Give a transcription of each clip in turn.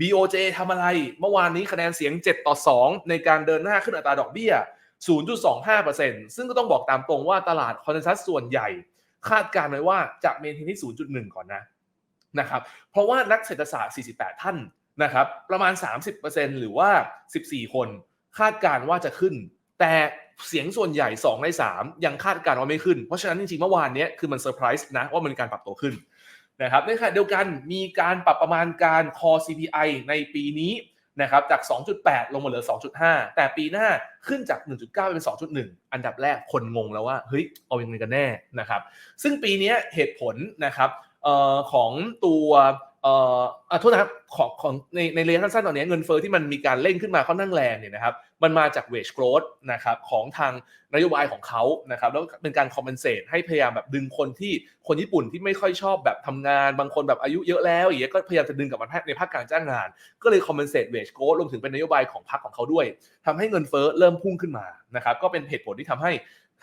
BOJ ทำอะไร เมื่อวานนี้คะแนนเสียง 7 ต่อ 2 ในการเดินหน้าขึ้นอัตราดอกเบี้ย 0.25%ซึ่งก็ต้องบอกตามตรงว่าตลาดคอนเซนแซสส่วนใหญ่ คาดการณ์ไว้ว่าจะเมนเทนที่ 0.1 ก่อนนะนะครับ เพราะว่านักเศรษฐศาสตร์ 48 ท่านนะครับ ประมาณ 30%หรือว่า 14 คน คาดการณ์ว่าจะขึ้น แต่เสียงส่วนใหญ่ 2 ใน 3 ยังคาดการณ์ว่าไม่ขึ้น เพราะฉะนั้นจริงๆเมื่อวานนี้คือมันเซอร์ไพรส์นะว่ามันการปรับตัวขึ้น นะครับในขณะเดียวกันมีการปรับประมาณการ core CPI ในปีนี้นะครับจาก 2.8 ลงมาเหลือ 2.5 แต่ปีหน้าขึ้นจาก 1.9 เป็น 2.1 อันดับแรกคนงงแล้วว่า เฮ้ย เอาอยังไงกันแน่นะครับ ซึ่งปีนี้เหตุผลนะครับออของตัว เอ่ออะโทษนะครับของของในในระยะสั้นๆตอนนี้เงินเฟอ้อที่มันมีการเร่งขึ้นมาค่อนข้างแรงเนี่ยนะครับมันมาจาก wage growth นะครับของทางนโยบายของเขานะครับแล้วเป็นการ compensate ให้พยายามแบบดึงคนที่คนญี่ปุ่นที่ไม่ค่อยชอบแบบทำงาน บางคนแบบอายุเยอะแล้วอย่างเงี้ยก็พยายามจะดึงกลับมาในภาคการจ้างงาน ก็เลย compensate wage growth รวมถึงเป็นนโยบายของพรรคของเขาด้วยทำให้เงินเฟ้อเริ่มพุ่งขึ้นมานะครับก็เป็นเหตุผลที่ทำให้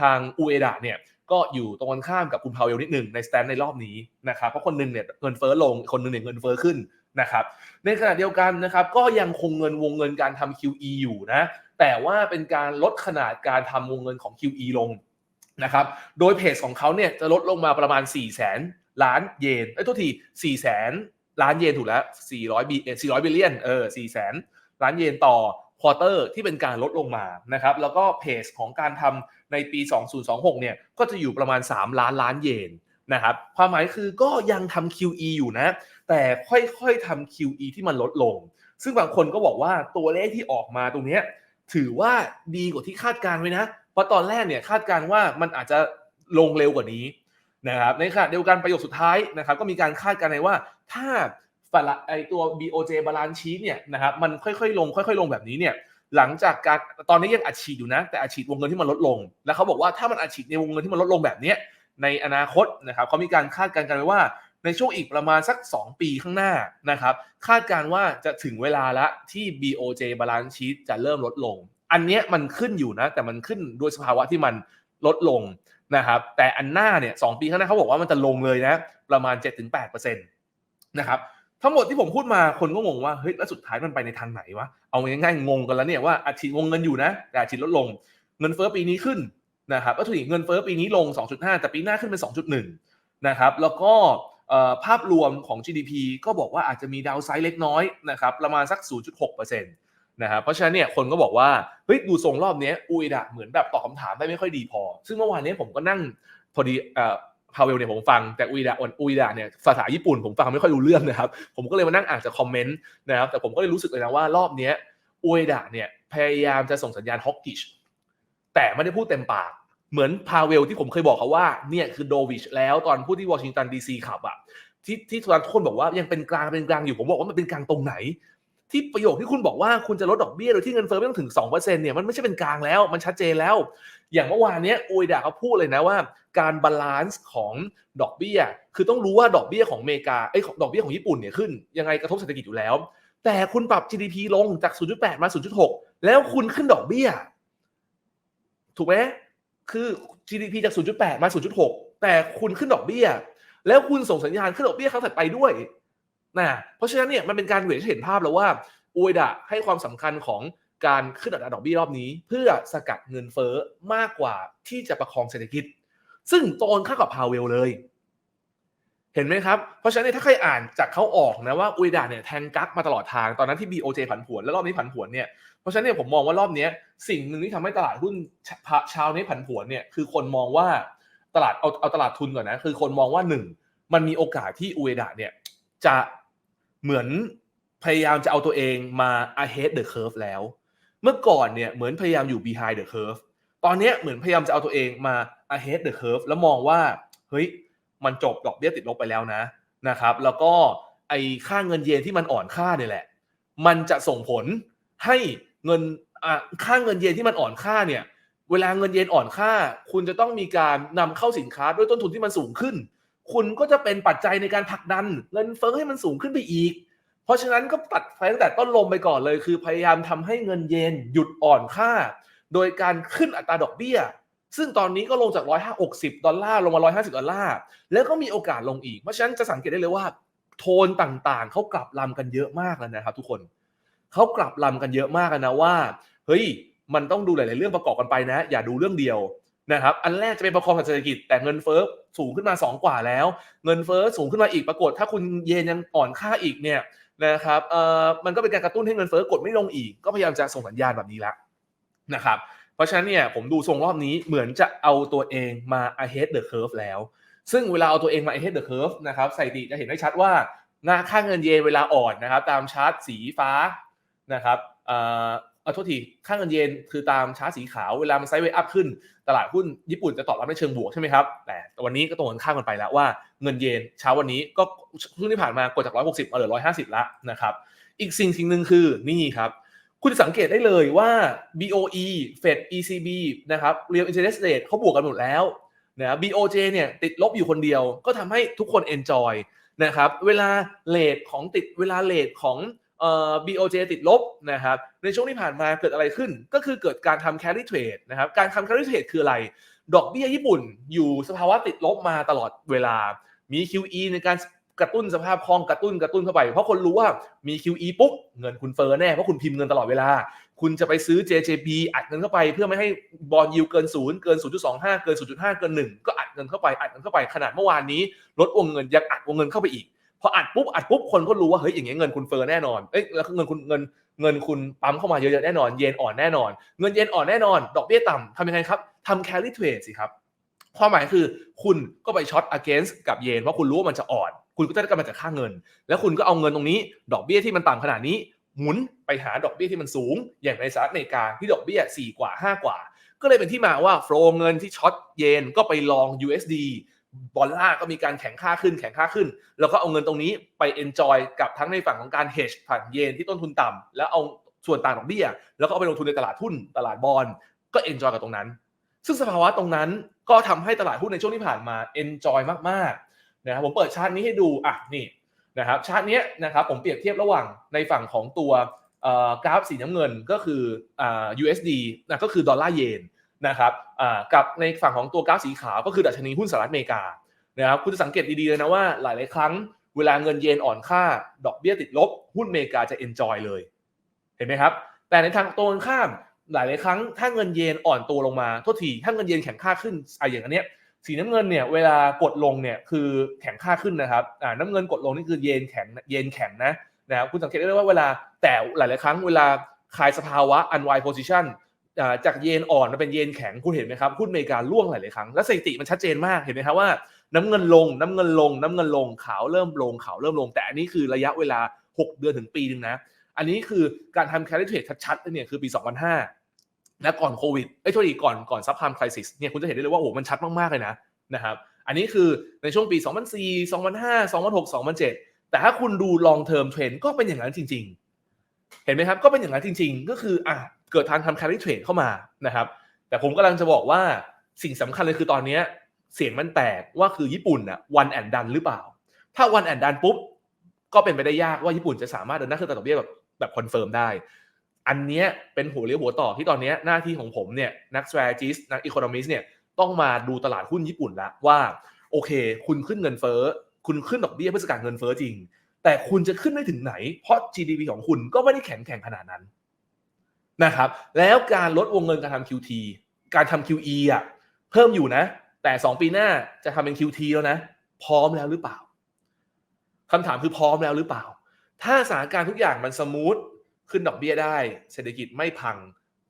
ทางอูเอดะเนี่ย ก็อยู่ตรงกันข้ามกับคุณพาวเวลนิดหนึ่งในสแตนในรอบนี้นะครับเพราะคนหนึงเนี่ยเงินเฟ้อลงคนหนึงเนี่ยเงินเฟ้อขึ้นนะครับในขณะเดียวกันนะครับก็ยังคงเงินวงเงินการทำ QE อยู่นะแต่ว่าเป็นการลดขนาดการทำวงเงินของ QE ลงนะครับโดยเพจของเขาเนี่ยจะลดลงมาประมาณ4 0 0แสนล้านเยนไอ้ทุกที4 0 0แสน ล้านเยนถูกแล้ว 400บิ400 บิลเลียน เออ 4 แสนล้านเยนต่อควอเตอร์ที่เป็นการลดลงมานะครับ แล้วก็เพจของการทำในปี 2026 เนี่ย ก็จะอยู่ประมาณ 3 ล้านล้านเยนนะครับ ความหมายคือก็ยังทำ QE อยู่นะ แต่ค่อยๆทำ QE ที่มันลดลง ซึ่งบางคนก็บอกว่าตัวเลขที่ออกมาตรงนี้ถือว่าดีกว่าที่คาดการไว้นะ เพราะตอนแรกเนี่ยคาดการว่ามันอาจจะลงเร็วกว่านี้ นะครับในขณะเดียวกันประโยคสุดท้ายนะครับก็มีการคาดการณ์ว่าถ้าฝรั่งไอตัว BOJ balance sheet เนี่ยนะครับมันค่อยๆ ลง ค่อยๆ ลงแบบนี้เนี่ยหลังจากการตอนนี้ยังอัดฉีดอยู่นะ แต่อัดฉีดวงเงินที่มันลดลง แล้วเขาบอกว่าถ้ามันอัดฉีดในวงเงินที่มันลดลงแบบนี้ในอนาคตนะครับเขามีการคาดการณ์กันไว้ว่าในช่วงอีกประมาณสัก 2 ปีข้างหน้านะครับคาดการณ์ว่าจะถึงเวลาละที่ BOJ balance sheet จะเริ่มลดลง อันเนี้ยมันขึ้นอยู่นะ แต่มันขึ้นด้วยสภาวะที่มัน ลดลงนะครับแต่อันหน้าเนี่ยสปีข้างหน้าเขาบอกว่ามันจะลงเลยนะประมาณ 7-8%นะครับทั้งหมดที่ผมพูดมาคนก็งงว่าเฮ้ยแล้วสุดท้ายมันไปในทางไหนวะเอาง่ายๆงงกันแล้วเนี่ยว่าอัดฉีดวงเงินอยู่นะแต่อัดฉีดลดลงเงินเฟ้อปีนี้ขึ้นนะครับก็ถือเงินเฟ้อปีนี้ลง 2.5 แต่ปีหน้าขึ้นเป็น 2.1 นะครับแล้วก็ภาพรวมของ GDP ก็บอกว่าอาจจะมีดาวไซด์เล็กน้อยนะครับประมาณสัก 0.6%นะครับเพราะฉะนั้นเนี่ยคนก็บอกว่าเฮ้ยดูทรงรอบนี้อุยดะเหมือนแบบตอบคำถามได้ไม่ค่อยดีพอ ซึ่งเมื่อวานนี้ผมก็นั่งพอดีพาเวลเนี่ยผมฟังแต่อุยดะอุยดะเนี่ยภาษาญี่ปุ่นผมฟังไม่ค่อยรู้เรื่องนะครับ ผมก็เลยมานั่งอ่านจากคอมเมนต์นะครับแต่ผมก็เลยรู้สึกเลยนะว่ารอบนี้อุยดะเนี่ยพยายามจะส่งสัญญาณฮอกกิชแต่ไม่ได้พูดเต็มปาก เหมือนพาเวลที่ผมเคยบอกเขาว่าเนี่ยคือโดวิชแล้วตอนพูดที่วอชิงตันดีซีขับอะที่ที่ทุกคนบอกว่ายังเป็นกลางเป็นกลางอยู่ผมบอกว่ามันเป็นกลางตรงไหน ที่ประโยคที่คุณบอกว่าคุณจะลดดอกเบี้ยโดยที่เงินเฟ้อไม่ต้องถึง2%เนี่ยมันไม่ใช่เป็นกลางแล้ว มันชัดเจนแล้ว อย่างเมื่อวานนี้อุยดาเขาพูดเลยนะว่า การบาลานซ์ของดอกเบี้ย คือต้องรู้ว่าดอกเบี้ยของอเมริกาไอ้ดอกเบี้ยของญี่ปุ่นเนี่ยขึ้น ยังไงกระทบเศรษฐกิจอยู่แล้ว แต่คุณปรับ GDP ลงจาก 0.8 มา 0.6 แล้วคุณขึ้นดอกเบี้ย ถูกไหมคือ GDP จาก 0.8 มา 0.6 แต่คุณขึ้นดอกเบี้ย แล้วคุณส่งสัญญาณขึ้นดอกเบี้ยครั้งถัดไปด้วย นะเพราะฉะนั้นเนี่ยมันเป็นการเวทเห็นภาพแล้วว่าอุยดะให้ความสำคัญของการขึ้นอัตราดอกเบี้ยรอบนี้ เพื่อสกัดเงินเฟ้อมากกว่าที่จะประคองเศรษฐกิจ ซึ่งตรงข้ากับพาวเวลเลย เห็นไหมครับ เพราะฉะนั้นถ้าใครอ่านจากเขาออกนะว่าอุยดะเนี่ยแทงกักมาตลอดทางตอนนั้นที่ BOJ ผันผวนแล้วรอบนี้ผันผวนเนี่ยเพราะฉะนั้นเนี่ยผมมองว่ารอบนี้สิ่งหนึ่งที่ทำให้ตลาดหุ้นเช้านี้ผันผวนเนี่ยคือคนมองว่าตลาดเอาเอาตลาดทุนก่อนนะคือคนมองว่าหนึ่งมันมีโอกาสที่อุยดะเนี่ยจะ เหมือนพยายามจะเอาตัวเองมา ahead the curve แล้ว เมื่อก่อนเนี่ยเหมือนพยายามอยู่ behind the curve ตอนนี้เหมือนพยายามจะเอาตัวเองมา ahead the curve แล้วมองว่าเฮ้ยมันจบดอกเบี้ยติดลบไปแล้วนะนะครับ แล้วก็ไอ้ค่าเงินเยนที่มันอ่อนค่าเนี่ยแหละ มันจะส่งผลให้เงินค่าเงินเยนที่มันอ่อนค่าเนี่ย เวลาเงินเยนอ่อนค่า คุณจะต้องมีการนำเข้าสินค้าด้วยต้นทุนที่มันสูงขึ้น คุณก็จะเป็นปัจจัยในการผลักดันเงินเฟ้อให้มันสูงขึ้นไปอีก เพราะฉะนั้นก็ตัดไฟตั้งแต่ต้นลมไปก่อนเลย คือพยายามทำให้เงินเยนหยุดอ่อนค่า โดยการขึ้นอัตราดอกเบี้ย ซึ่งตอนนี้ก็ลงจาก 160 ดอลลาร์ลงมา 150 ดอลลาร์ แล้วก็มีโอกาสลงอีก เพราะฉะนั้นจะสังเกตได้เลยว่า โทนต่างๆ เขากลับลำกันเยอะมากแล้วนะครับ ทุกคน เขากลับลำกันเยอะมากนะว่า เฮ้ย มันต้องดูหลาย ๆ เรื่องประกอบกันไปนะ อย่าดูเรื่องเดียว นะครับอันแรกจะเป็นประคองเศรษฐกิจแต่เงินเฟ้อสูงขึ้นมา 2 กว่าแล้ว เงินเฟ้อสูงขึ้นมาอีกปรากฏ ถ้าคุณเยนยังอ่อนค่าอีกเนี่ยนะครับเอ่อมันก็เป็นการกระตุ้นให้เงินเฟ้อกดไม่ลงอีก ก็พยายามจะส่งสัญญาณแบบนี้ละนะครับเพราะฉะนั้นเนี่ยผมดูทรงรอบนี้เหมือนจะเอาตัวเองมา ahead the curve แล้ว ซึ่งเวลาเอาตัวเองมา ahead the curve นะครับใส่ดีจะเห็นได้ชัดว่าหน้าค่าเงินเยนเวลาอ่อนนะครับตามชาร์ตสีฟ้านะครับ เอ่อเอาโทษทีค่าเงินเยนคือตามชาร์ตสีขาวเวลามันไซด์เวย์อัพขึ้น ตลาดหุ้นญี่ปุ่นจะตอบรับในเชิงบวกใช่ไหมครับ แต่วันนี้ก็ตรงกันข้ามกันไปแล้วว่าเงินเยนเช้าวันนี้ก็ช่วงที่ผ่านมากดจาก 160มาเหลือ 150 ละนะครับอีกสิ่งสิ่งหนึ่งคือนี่ครับ คุณจะสังเกตได้เลยว่า BOE Fed ECB นะครับ Real Interest Rate เขาบวกกันหมดแล้วนะ BOJ เนี่ยติดลบอยู่คนเดียวก็ทำให้ทุกคน enjoy นะครับเวลาเลทของติดเวลาเลทของ เอ่อ BOJ ติดลบนะครับในช่วงที่ผ่านมาเกิดอะไรขึ้น ก็คือเกิดการทำ carry trade นะครับการทำ carry trade คืออะไร ดอกเบี้ยญี่ปุ่นอยู่สภาวะติดลบมาตลอดเวลา มี QE ในการกระตุ้นสภาพคล่องกระตุ้นกระตุ้นเข้าไป เพราะคนรู้ว่ามี QE ปุ๊บเงินคุณเฟ้อแน่ เพราะคุณพิมพ์เงินตลอดเวลา คุณจะไปซื้อ JJB อัดเงินเข้าไป เพื่อไม่ให้บอลยิวเกินศูนย์เกิน 0.25 เกิน 0.5 เกิน 1 ก็อัดเงินเข้าไปอัดเงินเข้าไปขนาดเมื่อวานนี้ลดวงเงินยังอัดวงเงินเข้าไปอีก พออัดปุ๊บอัดปุ๊บคนก็รู้ว่าเฮ้ยอย่างเงี้ยเงินคุณเฟ้อแน่นอนเอ้ยแล้วเงินคุณเงินเงินคุณปั๊มเข้ามาเยอะๆแน่นอน เยนอ่อนแน่นอน เงินเยนอ่อนแน่นอน ดอกเบี้ยต่ำทำยังไงครับทำ carry trade สิครับความหมายคือคุณก็ไปช็อต against กับเยนเพราะคุณรู้ว่ามันจะอ่อน คุณก็จะได้กำไรจากค่าเงิน แล้วคุณก็เอาเงินตรงนี้ ดอกเบี้ยที่มันต่ำขนาดนี้ หมุนไปหาดอกเบี้ยที่มันสูง อย่างในสหรัฐอเมริกาที่ดอกเบี้ย 4 กว่า 5 กว่า ก็เลยเป็นที่มาว่าโฟลเงินที่ช็อตเยนก็ไปลอง USD ดอลลาร์ก็มีการแข่งค่าขึ้นแข่งค่าขึ้น แล้วก็เอาเงินตรงนี้ไป enjoy กับทั้งในฝั่งของการ hedge ผ่านเยนที่ต้นทุนต่ำแล้วเอาส่วนต่างดอกเบี้ย แล้วก็เอาไปลงทุนในตลาดหุ้นตลาดบอลก็ enjoy กับตรงนั้น ซึ่งสภาวะตรงนั้นก็ทำให้ตลาดหุ้นในช่วงที่ผ่านมา enjoy มากๆนะครับผมเปิดชาร์ตนี้ให้ดูอะนี่นะครับชาร์ตนี้นะครับผมเปรียบเทียบระหว่างในฝั่งของตัวกราฟสีน้ำเงินก็คืออ่า USD นะก็คือดอลลาร์เยน นะครับกับในฝั่งของตัวกราฟสีขาวก็คือดัชนีหุ้นสหรัฐอเมริกานะครับคุณจะสังเกตดีๆเลยนะว่าหลายๆครั้งเวลาเงินเยนอ่อนค่า ดอกเบี้ยติดลบ หุ้นอเมริกาจะ enjoy เลย เห็นไหมครับ แต่ในทางตรงข้ามหลายๆครั้งถ้าเงินเยนอ่อนตัวลงมาโทษทีถ้าเงินเยนแข็งค่าขึ้นไอะอย่างอันเนี้ยสีน้ำเงินเนี่ยเวลากดลงเนี่ยคือแข็งค่าขึ้นนะครับอ่าน้ำเงินกดลงนี่คือเยนแข็งเยนแข็งนะนะครับคุณสังเกตได้เลยว่าเวลาแต่หลาย ๆ ครั้งเวลาคลายสภาวะ unwind position จากเยนอ่อนมาเป็นเยนแข็งคุณเห็นไหมครับหุ้นอเมริกาล่วงหลายๆครั้งและสถิติมันชัดเจนมากเห็นไหมครับว่าน้ำเงินลงน้ำเงินลง น้ำเงินลงขาวเริ่มลงขาวเริ่มลง แต่อันนี้คือระยะเวลา 6 เดือนถึงปีนึงนะ อันนี้คือการทำ carry trade ชัดๆเนี่ยคือปี 2005 และก่อนโควิดไอ้ยโทษทีก่อนก่อนซับพามคริสิสเนี่ยคุณจะเห็นได้เลยว่าโอ้โหมันชัดมากๆเลยนะนะครับอันนี้คือในช่วงปี 2004 2005 2006 2007 แต่ถ้าคุณดู long term trend ก็เป็นอย่างนั้นจริง ๆ เห็นไหมครับก็เป็นอย่างนั้นจริง ๆ ก็คืออะเกิดทางทำ carry trade เข้ามานะครับ แต่ผมกำลังจะบอกว่าสิ่งสำคัญเลยคือตอนเนี้เสียงมันแตกว่าคือญี่ปุ่นอะ one and done หรือเปล่า ถ้า one and done ปุ๊บก็เป็นไปได้ยากว่าญี่ปุ่นจะสามารถเดินหน้าขึ้นตราดอกเบี้ยแบบแบบคอนเฟิร์มได้ อันเนี้ยเป็นหัวเลี้ยวหัวต่อที่ตอนนี้หน้าที่ของผมเนี่ยนัก strategist นัก economist เนี่ยต้องมาดูตลาดหุ้นญี่ปุ่นละว่า โอเค คุณขึ้นเงินเฟ้อ คุณขึ้นดอกเบี้ยเพื่อสกัดเงินเฟ้อจริง แต่คุณจะขึ้นได้ถึงไหน เพราะ GDP ของคุณก็ไม่ได้แข็งแกร่งขนาดนั้นนะครับ แล้วการลดวงเงินการทำ QT การทำ QE อะเพิ่มอยู่นะ แต่ 2 ปีหน้าจะทำเป็น QT แล้วนะ พร้อมแล้วหรือเปล่าคำถามคือพร้อมแล้วหรือเปล่า ถ้าสถานการณ์ทุกอย่างมันสมูทขึ้นดอกเบี้ยได้ เศรษฐกิจไม่พัง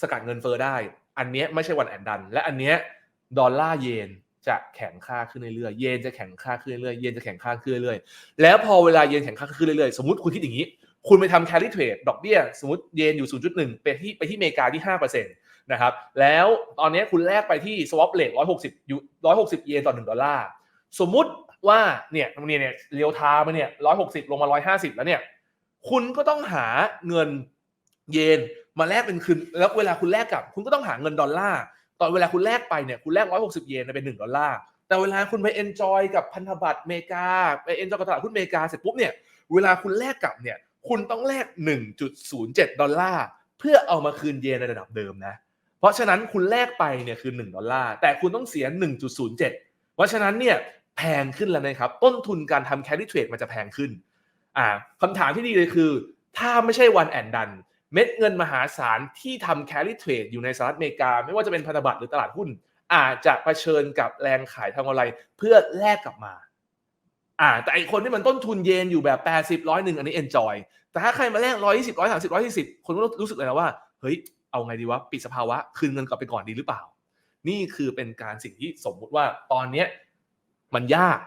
สกัดเงินเฟ้อได้ อันเนี้ยไม่ใช่วันแอนดัน และอันเนี้ยดอลลาร์เยน จะแข็งค่าขึ้นเรื่อยๆ เยนจะแข็งค่าขึ้นเรื่อยๆ เยนจะแข็งค่าขึ้นเรื่อยๆ แล้วพอเวลาเยนแข็งค่าขึ้นเรื่อยๆ สมมติคุณคิดอย่างนี้ คุณไปทำ carry trade ดอกเบี้ย สมมติเยนอยู่ 0.1 ไปที่ไปที่อเมริกาที่ 5%นะครับ แล้วตอนนี้คุณแลกไปที่ swap rate 160ยู160 เยนต่อ 1 ดอลลาร์ สมมุติว่าเนี่ยเนี่ยเนี่ยเรียวทามาเนี่ย 160 ลงมา 150 แล้วเนี่ย คุณก็ต้องหาเงินเยนมาแลกเป็นคืน แล้วเวลาคุณแลกกลับ คุณก็ต้องหาเงินดอลลาร์ ตอนเวลาคุณแลกไปเนี่ยคุณแลก160เยนเป็น1ดอลลาร์แต่เวลาคุณไป enjoy กับพันธบัตรเมกาไป enjoy กับตลาดหุ้นเมกาเสร็จปุ๊บเนี่ยเวลาคุณแลกกลับเนี่ยคุณต้องแลก 1.07 ดอลลาร์เพื่อเอามาคืนเยนในระดับเดิมนะ เพราะฉะนั้นคุณแลกไปเนี่ยคือ 1 ดอลลาร์ แต่คุณต้องเสีย 1.07 เพราะฉะนั้นเนี่ยแพงขึ้นแล้วนะครับ ต้นทุนการทำ carry trade มันจะแพงขึ้น อ่าคำถามที่ดีเลยคือ ถ้าไม่ใช่วันแอนดัน เม็ดเงินมหาศาลที่ทำ carry trade อยู่ในสหรัฐอเมริกา ไม่ว่าจะเป็นพันธบัตรหรือตลาดหุ้น อาจจะเผชิญกับแรงขายทางออนไลน์เพื่อแลกกลับมา อ่า แต่ไอคนที่มันต้นทุนเยนอยู่แบบ80ร้อยหนึ่งอันนี้ enjoy แต่ถ้าใครมาแลกร้อยยี่สิบร้อยสามสิบร้อยสี่สิบคนก็รู้สึกเลยนะว่าเฮ้ยเอาไงดีวะปิดสภาวะคืนเงินกลับไปก่อนดีหรือเปล่า นี่คือเป็นการสิ่งที่สมมุติว่าตอนเนี้ยมันยาก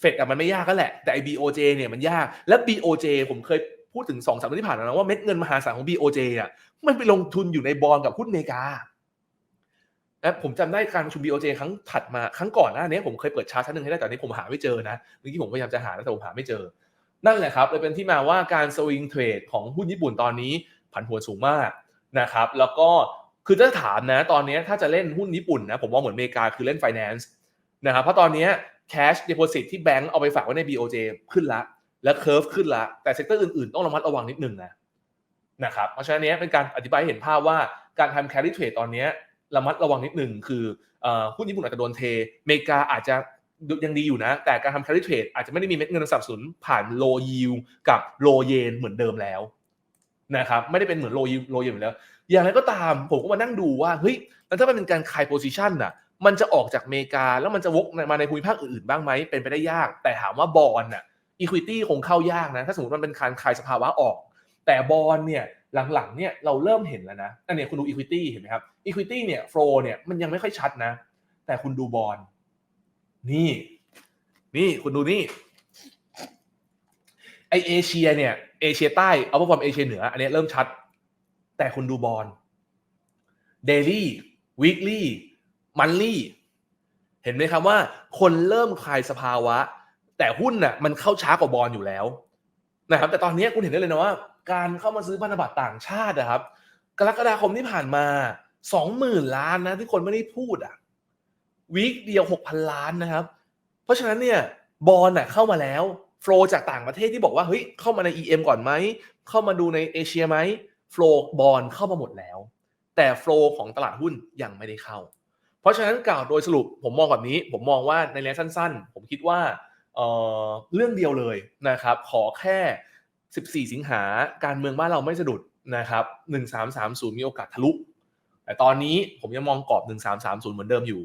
เฟดอะมันไม่ยากก็แหละแต่ไอ BOJ เนี่ยมันยากและ BOJ ผมเคย พูดถึงสองสามวันที่ผ่านมานะว่าเม็ดเงินมหาศาลของ BOJ อะมันไปลงทุนอยู่ในบอลกับหุ้นอเมริกาและผมจำได้การประชุม BOJ ครั้งถัดมาครั้งก่อนหน้านี้ผมเคยเปิดชาร์ตชั้นหนึ่งให้ได้แต่อันนี้ผมหาไม่เจอนะเมื่อกี้ผมพยายามจะหาแต่ผมหาไม่เจอ นั่นแหละครับเลยเป็นที่มาว่าการสวิงเทรดของหุ้นญี่ปุ่นตอนนี้ผันผวนสูงมากนะครับแล้วก็คือถ้าถามนะตอนนี้ถ้าจะเล่นหุ้นญี่ปุ่นนะผมว่าเหมือนอเมริกาคือเล่น finance นะครับเพราะตอนนี้ cash deposit ที่แบงก์เอาไปฝากไว้ใน BOJ ขึ้นละ และเคอร์ฟขึ้นละแต่เซกเตอร์อื่นๆ ต้องระมัดระวังนิดนึงนะนะครับเพราะฉะนั้นเนี้ยเป็นการอธิบายเห็นภาพว่าการทำ carry trade ตอนเนี้ยระมัดระวังนิดหนึ่งคือหุ้นญี่ปุ่นอาจจะโดนเทอเมริกาอาจจะยังดีอยู่นะ แต่การทำ carry trade อาจจะไม่ได้มีเม็ดเงินสนับสนุนผ่าน low yield กับ low yen เหมือนเดิมแล้วนะครับไม่ได้เป็นเหมือน low yield low yen เหมือนแล้ว อย่างไรก็ตามผมก็มานั่งดูว่าเฮ้ยแล้วถ้ามันเป็นการขาย position น่ะมันจะออกจากอเมริกาแล้วมันจะวกมาในภูมิภาคอื่นๆบ้างไหมเป็นไปได้ยาก แต่ถามว่าบอลน่ะ equity คงเข้ายากนะ ถ้าสมมติมันเป็นการคลายสภาวะออก แต่บอลเนี่ยหลังๆเนี่ยเราเริ่มเห็นแล้วนะอันนี้คุณดู equity เห็นไหมครับ equity เนี่ย flow เนี่ยมันยังไม่ค่อยชัดนะ แต่คุณดูบอลนี่ นี่คุณดูนี่ไอเอเชียเนี่ยเอเชียใต้เอาพอมเอเชียเหนือ อันนี้เริ่มชัด แต่คุณดูบอลเดลี่วีคลี่มันลี่เห็นไหมครับว่า คนเริ่มคลายสภาวะ แต่หุ้นน่ะมันเข้าช้ากว่าบอลอยู่แล้วนะครับแต่ตอนนี้คุณเห็นได้เลยนะว่า การเข้ามาซื้อพันธบัตรต่างชาตินะครับ กรกฎาคมที่ผ่านมาสองหมื่นล้านนะที่คนไม่ได้พูดอะวีคเดียวหกพันล้านนะครับ เพราะฉะนั้นเนี่ยบอลน่ะเข้ามาแล้วโฟลจากต่างประเทศที่บอกว่าเฮ้ยเข้ามาใน EM ก่อนไหมเข้ามาดูในเอเชียไหมโฟลบอลเข้ามาหมดแล้ว แต่โฟลของตลาดหุ้นยังไม่ได้เข้า เพราะฉะนั้นกล่าวโดยสรุปผมมองแบบนี้ ผมมองว่าในระยะสั้น ๆ ผมคิดว่า เอ่อเรื่องเดียวเลยนะครับ ขอแค่ 14 สิงหาการเมืองบ้านเราไม่สะดุดนะครับ 1330 มีโอกาสทะลุ แต่ตอนนี้ผมยังมองกรอบ 1330 เหมือนเดิมอยู่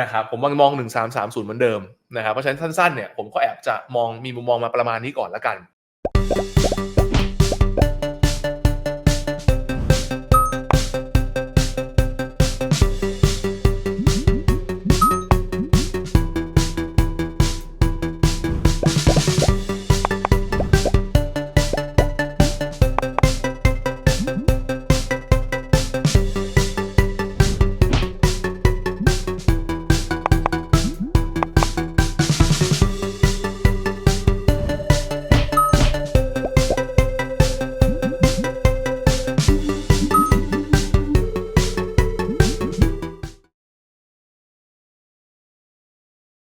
นะครับผมมองมอง1330 เหมือนเดิมนะครับ เพราะฉะนั้นสั้นๆเนี่ยผมก็แอบจะมองมีมุมมองมาประมาณนี้ก่อนละกัน